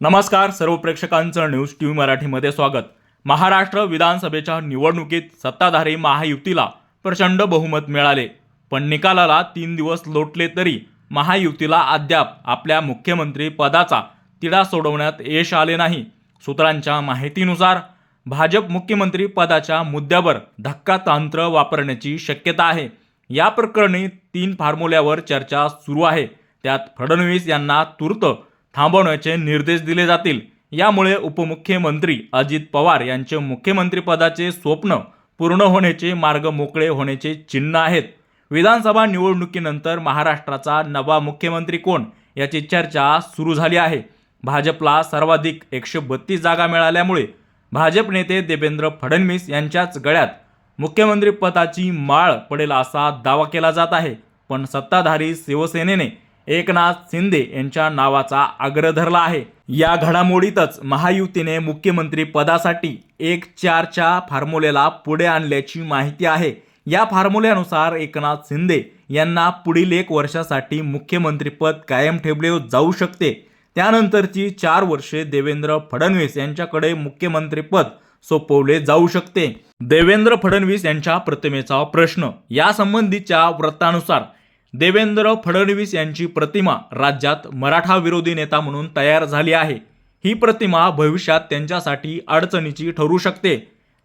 नमस्कार सर्व प्रेक्षकांचं news T V मराठीमध्ये स्वागत. महाराष्ट्र विधानसभेच्या निवडणुकीत सत्ताधारी महायुतीला प्रचंड बहुमत मिळाले. पण निकालाला तीन दिवस लोटले तरी महायुतीला अद्याप आपल्या मुख्यमंत्री पदाचा तिढा सोडवण्यात यश आले नाही. सूत्रांच्या माहितीनुसार भाजप मुख्यमंत्री पदाच्या मुद्द्यावर धक्का तंत्र वापरण्याची शक्यता आहे. या प्रकरणी तीन फॉर्म्युल्यावर चर्चा सुरू आहे. त्यात फडणवीस यांना तूर्त थांबवण्याचे निर्देश दिले जातील. यामुळे उपमुख्यमंत्री अजित पवार यांचे मुख्यमंत्रीपदाचे स्वप्न पूर्ण होण्याचे मार्ग मोकळे होण्याचे चिन्ह आहेत. विधानसभा निवडणुकीनंतर महाराष्ट्राचा नवा मुख्यमंत्री कोण याची चर्चा सुरू झाली आहे. भाजपला सर्वाधिक एकशे बत्तीस जागा मिळाल्यामुळे भाजप नेते देवेंद्र फडणवीस यांच्याच गळ्यात मुख्यमंत्रीपदाची माळ पडेल असा दावा केला जात आहे. पण सत्ताधारी शिवसेनेने एकनाथ शिंदे यांच्या नावाचा आग्रह धरला आहे. या घडामोडीतच महायुतीने मुख्यमंत्री पदासाठी एक चारच्या फॉर्म्युलेला पुढे आणल्याची माहिती आहे. या फॉर्म्युल्यानुसार एकनाथ शिंदे यांना पुढील एक वर्षासाठी मुख्यमंत्रीपद कायम ठेवले जाऊ शकते. त्यानंतरची चार वर्षे देवेंद्र फडणवीस यांच्याकडे मुख्यमंत्रीपद सोपवले जाऊ शकते. देवेंद्र फडणवीस यांच्या प्रतिमेचा प्रश्न यासंबंधीच्या वृत्तानुसार देवेंद्र फडणवीस यांची प्रतिमा राज्यात मराठा विरोधी नेता म्हणून तयार झाली आहे. ही प्रतिमा भविष्यात त्यांच्यासाठी अडचणीची ठरू शकते.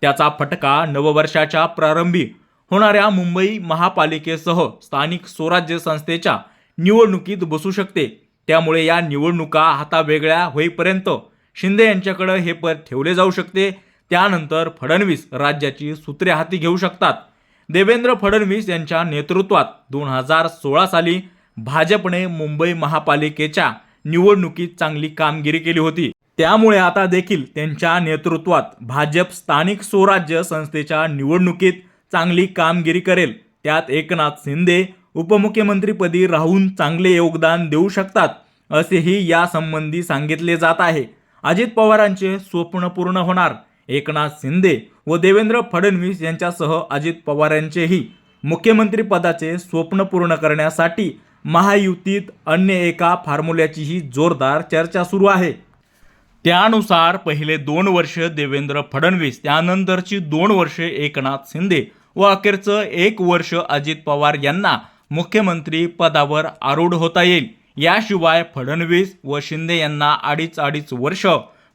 त्याचा फटका नववर्षाच्या प्रारंभी होणाऱ्या मुंबई महापालिकेसह स्थानिक स्वराज्य संस्थेच्या निवडणुकीत बसू शकते. त्यामुळे या निवडणुका हातावेगळ्या होईपर्यंत शिंदे यांच्याकडे हे पद ठेवले जाऊ शकते. त्यानंतर फडणवीस राज्याची सूत्रे हाती घेऊ शकतात. देवेंद्र फडणवीस यांच्या नेतृत्वात दोन हजार सोळा साली भाजपने मुंबई महापालिकेच्या निवडणुकीत चांगली कामगिरी केली होती. त्यामुळे आता देखील त्यांच्या नेतृत्वात भाजप स्थानिक स्वराज्य संस्थेच्या निवडणुकीत चांगली कामगिरी करेल. त्यात एकनाथ शिंदे उपमुख्यमंत्रीपदी राहून चांगले योगदान देऊ शकतात असेही यासंबंधी सांगितले जात आहे. अजित पवारांचे स्वप्न पूर्ण होणार एकनाथ शिंदे व देवेंद्र फडणवीस यांच्यासह अजित पवार यांचेही मुख्यमंत्रीपदाचे स्वप्न पूर्ण करण्यासाठी महायुतीत अन्य एका फॉर्म्युल्याचीही जोरदार चर्चा सुरू आहे. त्यानुसार पहिले दोन वर्ष देवेंद्र फडणवीस त्यानंतरची दोन वर्षे एकनाथ शिंदे व अखेरचं एक वर्ष अजित पवार यांना मुख्यमंत्री पदावर आरूढ होता येईल. याशिवाय फडणवीस व शिंदे यांना अडीच अडीच वर्ष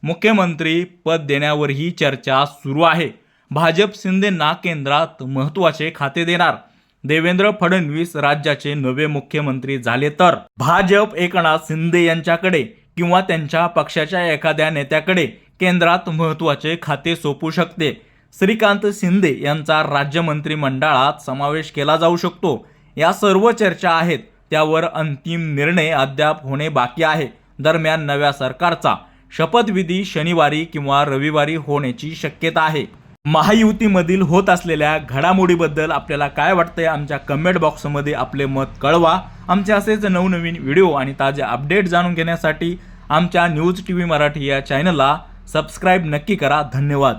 मुख्यमंत्री पद देण्यावरही चर्चा सुरू आहे. भाजप शिंदेंना केंद्रात महत्त्वाचे खाते देणार. देवेंद्र फडणवीस राज्याचे नवे मुख्यमंत्री झाले तर. भाजप एकनाथ शिंदे यांच्याकडे किंवा त्यांच्या पक्षाच्या एखाद्या नेत्याकडे केंद्रात महत्त्वाचे खाते सोपू शकते. श्रीकांत शिंदे यांचा राज्य मंत्रिमंडळात समावेश केला जाऊ शकतो. या सर्व चर्चा आहेत त्यावर अंतिम निर्णय अद्याप होणे बाकी आहे दरम्यान नव्या सरकारचा. शपथविधी शनिवारी किंवा रविवारी होण्याची शक्यता आहे. महायुतीमधील होत असलेल्या घडामोडीबद्दल आपल्याला काय वाटतंय आमच्या कमेंट बॉक्समध्ये आपले मत कळवा. आमचे असेच नवनवीन व्हिडिओ आणि ताजे अपडेट जाणून घेण्यासाठी आमच्या न्यूज टी व्ही मराठी या चॅनलला सबस्क्राईब नक्की करा. धन्यवाद.